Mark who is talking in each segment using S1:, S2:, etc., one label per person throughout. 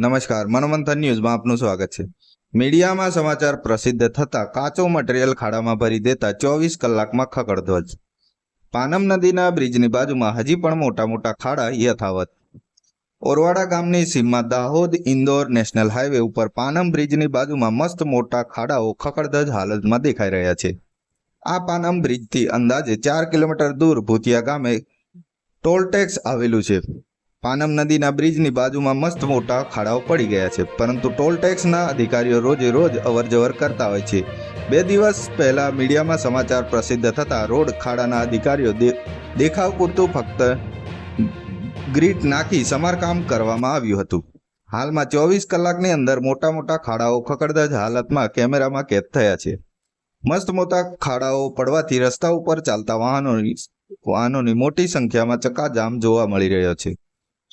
S1: નમસ્કાર, મનોમંથન ન્યૂઝમાં આપનું સ્વાગત છે. મીડિયામાં સમાચાર પ્રસિદ્ધ થતા કાચો મટીરિયલ ખાડામાં ભરી દેતા ચોવીસ કલાકમાં ખકડધ્વજ. પાનમ નદીના બ્રિજની બાજુમાં હજી પણ મોટા મોટા ખાડા યથાવત. ઓરવાડા ગામની સીમમાં દાહોદ ઇન્દોર નેશનલ હાઈવે ઉપર પાનમ બ્રિજની બાજુમાં મસ્ત મોટા ખાડાઓ ખકડધજ હાલતમાં દેખાઈ રહ્યા છે. આ પાનમ બ્રિજથી અંદાજે ચાર કિલોમીટર દૂર ભૂતિયા ગામે ટોલટેક્સ આવેલું છે. પાનમ નદીના બ્રિજની બાજુમાં મસ્ત મોટા ખાડાઓ પડી ગયા છે, પરંતુ ટોલ ટેક્સના અધિકારીઓ રોજે રોજ અવરજવર કરતા હોય છે. બે દિવસ પહેલાં મીડિયામાં સમાચાર પ્રસિદ્ધ થતાં રોડ ખાડાના અધિકારીઓ દેખાવ પૂરતું ફક્ત ગ્રીટ નાખી સમારકામ કરવામાં આવ્યું હતું. હાલમાં ચોવીસ કલાકની અંદર મોટા મોટા ખાડાઓ ખકડધજ હાલતમાં કેમેરામાં કેદ થયા છે. મસ્ત મોટા ખાડાઓ પડવાથી રસ્તા ઉપર ચાલતા વાહનોની વાહનોની મોટી સંખ્યામાં ચક્કાજામ જોવા મળી રહ્યો છે.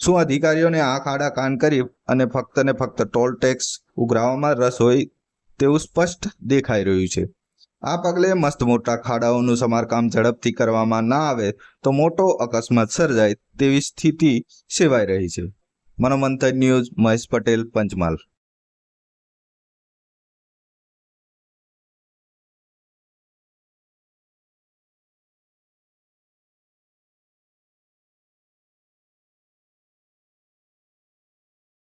S1: શું અધિકારીઓને આ ખાડા કાન કરી અને ફક્ત ને ફક્ત ટોલ ટેક્સ ઉઘરાવવામાં રસ હોય તેવું સ્પષ્ટ દેખાઈ રહ્યું છે? આ પગલે મસ્ત મોટા ખાડાઓનું સમારકામ ઝડપથી કરવામાં ના આવે તો મોટો અકસ્માત સર્જાય તેવી સ્થિતિ સેવાઈ રહી છે. મનોમંથન ન્યૂઝ મહેશ પટેલ, પંચમહાલ.